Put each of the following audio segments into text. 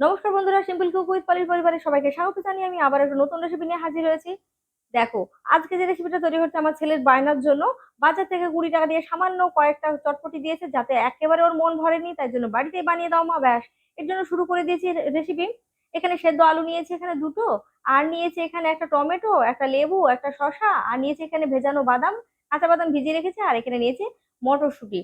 নমস্কার বন্ধুরা simple cook with পলির পরিবারের সবাইকে স্বাগত জানিয়ে আমি আবার একটা নতুন রেসিপি নিয়ে হাজির হয়েছি। দেখো, আজকে যে রেসিপিটা তৈরি হচ্ছে আমার ছেলের বায়নার জন্য, বাজার থেকে কুড়ি টাকা দিয়ে সামান্য কয়েকটা চটপটি দিয়েছে যাতে একেবারে ওর মন ভরেনি, তাই জন্য বাড়িতেই বানিয়ে দাও মা, ব্যাস। এর জন্য শুরু করে দিয়েছি রেসিপি এখানে সেদ্ধ আলু নিয়েছি এখানে দুটো, আর নিয়েছি এখানে একটা টমেটো, একটা লেবু, একটা শসা, আর নিয়েছি এখানে ভেজানো বাদাম, কাঁচা বাদাম ভিজিয়ে রেখেছি, আর এখানে নিয়েছি মটরশুঁটি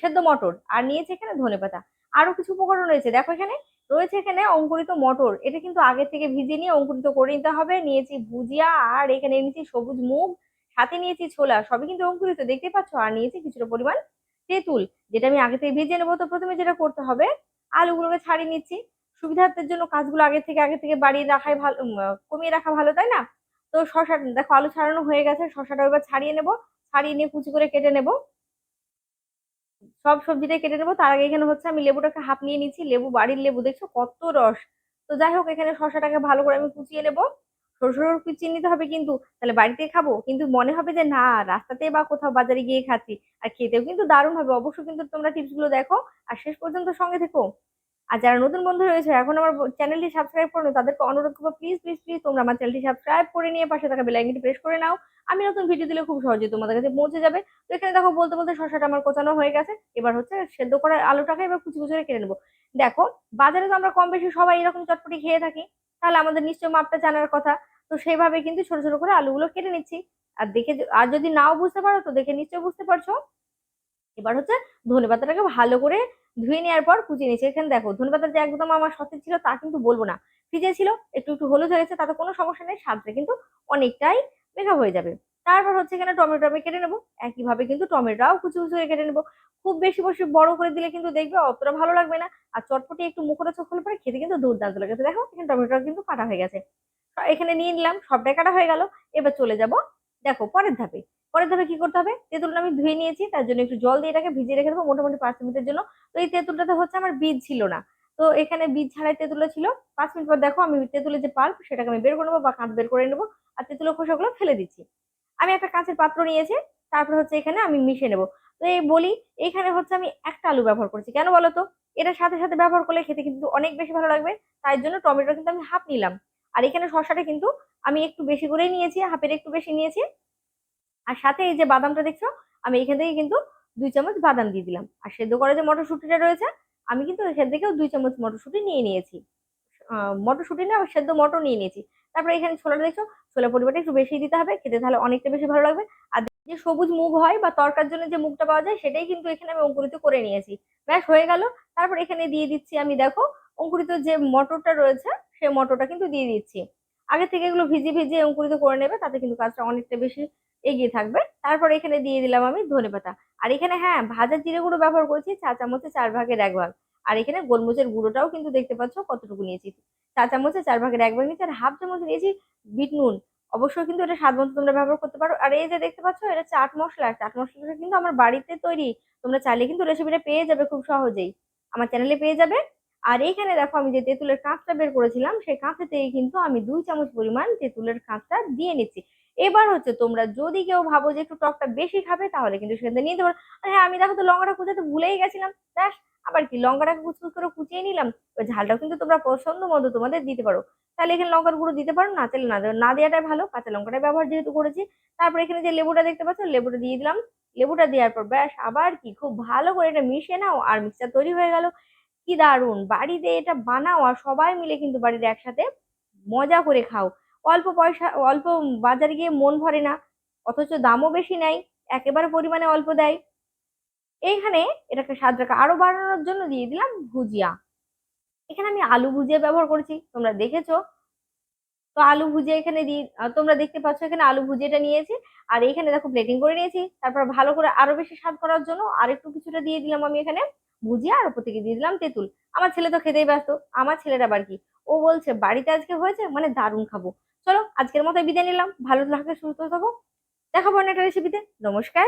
সেদ্ধ মটর, আর নিয়েছি এখানে ধনেপাতা। আরও কিছু উপকরণ রয়েছে, দেখো এখানে। রয়েছে এখানে অঙ্কুরিত মটর। এটা কিন্তু আগে থেকে ভিজিয়ে নিয়ে অঙ্কুরিত করে নিতে হবে। নিয়েছি ভুজিয়া, আর এখানে নিয়েছি সবুজ মুগ, সাথে নিয়েছি ছোলা। সবই কিন্তু অঙ্কুরিত, দেখতে পাচ্ছ? আর নিয়েছি কিছুটা পরিমাণ তেঁতুল, যেটা আমি আগে থেকে ভিজিয়ে নেব। তো প্রথমে যেটা করতে হবে, আলুগুলোকে ছাড়িয়ে নিচ্ছি। সুবিধার্থের জন্য কাজগুলো আগে থেকে আগে থেকে বাড়িয়ে রাখাই ভালো কমিয়ে রাখা ভালো, তাই না? তো শশা, দেখো আলু ছাড়ানো হয়ে গেছে। শশাটা এবার ছাড়িয়ে নেব। ছাড়িয়ে নিয়ে কুচি করে কেটে নেব। সব সবজিটাই কেটে নেব। তার আগে এখানে হচ্ছে আমি লেবুটাকে হাফ নিয়ে নিচ্ছি লেবু, বাড়ির লেবু, দেখছ? কত রস। তো যাই হোক, এখানে শসাটাকে ভালো করে আমি কুচিয়ে নেব। সরু সরু কুচিয়ে নিতে হবে কিন্তু, তাহলে বাড়িতে খাব? কিন্তু মনে হবে যে, না রাস্তাতে বা কোথাও বাজারে গিয়ে খাচ্ছি। আর খেতেও কিন্তু দারুণ হবে। অবশ্যই কিন্তু তোমরা টিপসগুলো দেখো। আর শেষ পর্যন্ত সঙ্গে থেকো। আর যারা নতুন বন্ধু রয়েছে, এখন আমার চ্যানেলটি সাবস্ক্রাইব করো তাদেরকে অনুরোধ করব প্লিজ প্লিজ প্লিজ তোমরা আমার চ্যানেলটি সাবস্ক্রাইব করে নিয়ে পাশে থাকা বেলাইকনটি প্রেস করে নাও। আমি নতুন ভিডিও দিলে খুব সহজে তোমাদের কাছে পৌঁছে যাবে। তো এখানে দেখো, বলতে বলতে শসাটা আমার কোচানো হয়ে গেছে। এবার হচ্ছে সেদ্ধ করা আলুটাকে এবার কুচি কুচি করে কেটে নেব। দেখো, বাজারে তো আমরা কম বেশি সবাই এরকম চটপটি খেয়ে থাকি। তাহলে আমাদের নিশ্চয়ই মাপটা জানার কথা। তো সেইভাবে কিন্তু ছোট ছোট করে আলুগুলো কেটে নিচ্ছি। আর দেখে আর যদি নাও বুঝতে পারো, তো দেখে নিশ্চয়ই বুঝতে পারছ। এবার হচ্ছে ধনে পাতাটাকে ভালো করে ধুয়ে নেওয়ার পর কুচিয়ে নিচ্ছি এখানে দেখো ধনে পাতা যে একদম আমার সতেজ ছিল তা কিন্তু বলব না। ফ্রিজে ছিল, একটু একটু হলুদ হয়ে গেছে, তাতে কোনো সমস্যা নেই, স্বাদটা কিন্তু অনেকটাই মেঘা হয়ে যাবে। তারপর হচ্ছে এখানে টমেটো আমি কেটে নেব। একইভাবে কিন্তু টমেটোটাও কুচি কুচি করে কেটে নেব। খুব বেশি বেশি বড় করে দিলে কিন্তু দেখবে অতটা ভালো লাগবে না। আর চটপটি একটু মুখটা চোখ হলে পরে খেতে কিন্তু দুর্দান্ত লেগেছে দেখো, এখানে টমেটোটা কিন্তু কাটা হয়ে গেছে। এখানে নিয়ে নিলাম, সবটাই কাটা হয়ে গেল। এবার চলে যাব, দেখো, পরের ধাপে। পরের ধাপে কি করতে হবে? তেঁতুলটা আমি ধুয়ে নিয়েছি, তার জন্য একটু জল দিয়ে এটাকে ভিজিয়ে রেখে দেবো মোটামুটি পাঁচ মিনিটের জন্য। তো এই তেঁতুলটাতে হচ্ছে আমার বীজ ছিল না। তো এখানে বীজ ছাড়াই তেঁতুলটা ছিল। পাঁচ মিনিট পর দেখো আমি তেঁতুলের যে পাল্প, সেটাকে আমি বের করে নেব বা কাঁচ বের করে নেব আর তেঁতুলের খোসাগুলো ফেলে দিচ্ছি। আমি একটা কাঁচের পাত্র নিয়েছি, তারপর হচ্ছে এখানে আমি মিশিয়ে নেব। তো এই বলি, এখানে হচ্ছে আমি একটা আলু ব্যবহার করছি। কেন বলো তো? এটার সাথে সাথে ব্যবহার করলে খেতে কিন্তু অনেক বেশি ভালো লাগবে। তাই জন্য টমেটো কিন্তু আমি হাফ নিলাম। আর এখানে শসাটা কিন্তু আমি একটু বেশি করেই নিয়েছি, হাফের একটু বেশি নিয়েছি। আর সাথে এই যে বাদামটা দেখছ, আমি এখান থেকে কিন্তু দুই চামচ বাদাম দিয়ে দিলাম। আর সেদ্ধ করা যে মটরশুঁটিটা রয়েছে, আমি কিন্তু এখান থেকেও দুই চামচ মটরশুঁটি নিয়ে নিয়েছি। মটরশুঁটি না, সেদ্ধ মটর নিয়ে নিয়েছি। তারপরে এখানে ছোলাটা দেখছ, ছোলা পরিমাণটা একটু বেশি দিতে হবে, খেতে তাহলে অনেকটা বেশি ভালো লাগবে। আর যে সবুজ মুগ হয় বা তরকার জন্য যে মুগটা পাওয়া যায়, সেটাই কিন্তু এখানে আমি অঙ্কুরিত করে নিয়েছি। ব্যাস, হয়ে গেল। তারপর এখানে দিয়ে দিচ্ছি আমি, দেখো, অঙ্কুরিত যে মটরটা রয়েছে, সেই মটরটা কিন্তু দিয়ে দিচ্ছি। আগে থেকে এগুলো ভিজিয়ে ভিজিয়ে অঙ্কুরিত করে নেবে, তাতে কিন্তু কাজটা অনেকটা বেশি এগিয়ে থাকবে। তারপর এখানে দিয়ে দিলাম আমি ধনেপাতা আর এখানে হ্যাঁ ভাজা জিরে গুঁড়ো ব্যবহার করেছি চা চামচে চার ভাগের এক ভাগ। আর এখানে গোলমরিচের গুঁড়োটাও কিন্তু দেখতে পাচ্ছ কতটুকু নিয়েছি। চা চামচে চার ভাগের এক ভাগ নিয়েছি আর হাফ চামচ নিয়েছি বিট নুন। অবশ্যই কিন্তু এটা স্বাদ মতো তোমরা ব্যবহার করতে পারো। আর এই যে দেখতে পাচ্ছ এটা চাট মশলা। চাট মশলাটা কিন্তু আমার বাড়িতে তৈরি। তোমরা চাইলে কিন্তু রেসিপিটা পেয়ে যাবে খুব সহজেই। আমার চ্যানেলে পেয়ে যাবে। আর এইখানে দেখো আমি যে তেঁতুলের কাঁচটা বের করেছিলাম, সেই কাঁচেতেই কিন্তু আমি দুই চামচ পরিমাণ তেঁতুলের কাঁচটা দিয়ে নিচ্ছি। এবার হচ্ছে তোমরা যদি কেউ ভাবো যে একটু টকটা বেশি খাবে, তাহলে কিন্তু সেখান থেকে নিতে পারো। আর হ্যাঁ আমি দেখো তো লঙ্কাটা কুচাতে ভুলেই গেছিলাম। ব্যাস, আবার কি লঙ্কাটাকে কুচকুচ করে কুচিয়ে নিলাম? ওই ঝালটাও কিন্তু তোমরা পছন্দ মতো তোমাদের দিতে পারো। তাহলে এখানে লঙ্কার গুঁড়ো দিতে পারো? না চাইলে না না দেওয়াটাই ভালো। কাঁচা লঙ্কাটা ব্যবহার যেহেতু করেছি। তারপর এখানে যে লেবুটা দেখতে পাচ্ছ, লেবুটা দিয়ে দিলাম। লেবুটা দেওয়ার পর ব্যাস, আবার কি খুব ভালো করে এটা মিশিয়ে নাও আর মিক্সচার তৈরি হয়ে গেল। কি দারুণ! বাড়িতে এটা বানাও আর সবাই মিলে কিন্তু বাড়িতে একসাথে মজা করে খাও। অল্প পয়সা, অল্প বাজারে গিয়ে মন ভরে না। অথচ দামও বেশি নেয়, একেবারে পরিমাণে অল্প দেয়। এইখানে এটাকে স্বাদটাকে আরও বাড়ানোর জন্য দিয়ে দিলাম ভুজিয়া। এখানে আমি আলু ভুজিয়া ব্যবহার করেছি, তোমরা দেখেছ? তো আলু ভুজিয়া এখানে দিয়ে তোমরা দেখতে পাচ্ছ এখানে আলু ভুজিয়াটা নিয়েছি। আর এখানে দেখো প্লেটিং করে নিয়েছি, তারপর ভালো করে আরও বেশি স্বাদ করার জন্য আরেকটু কিছুটা দিয়ে দিলাম আমি এখানে। ভুজিয়া আর উপর থেকে দিয়ে দিলাম তেঁতুল। আমার ছেলে তো খেতেই ব্যস্ত, আমার ছেলের আবার কি? ও বলছে, বাড়িতে আজকে হয়েছে? মানে দারুণ খাব। চলো, আজকের মতো বিদায় নিলাম। ভালো থাকে, সুস্থ থাকো। দেখাবো একটা রেসিপিতে নমস্কার।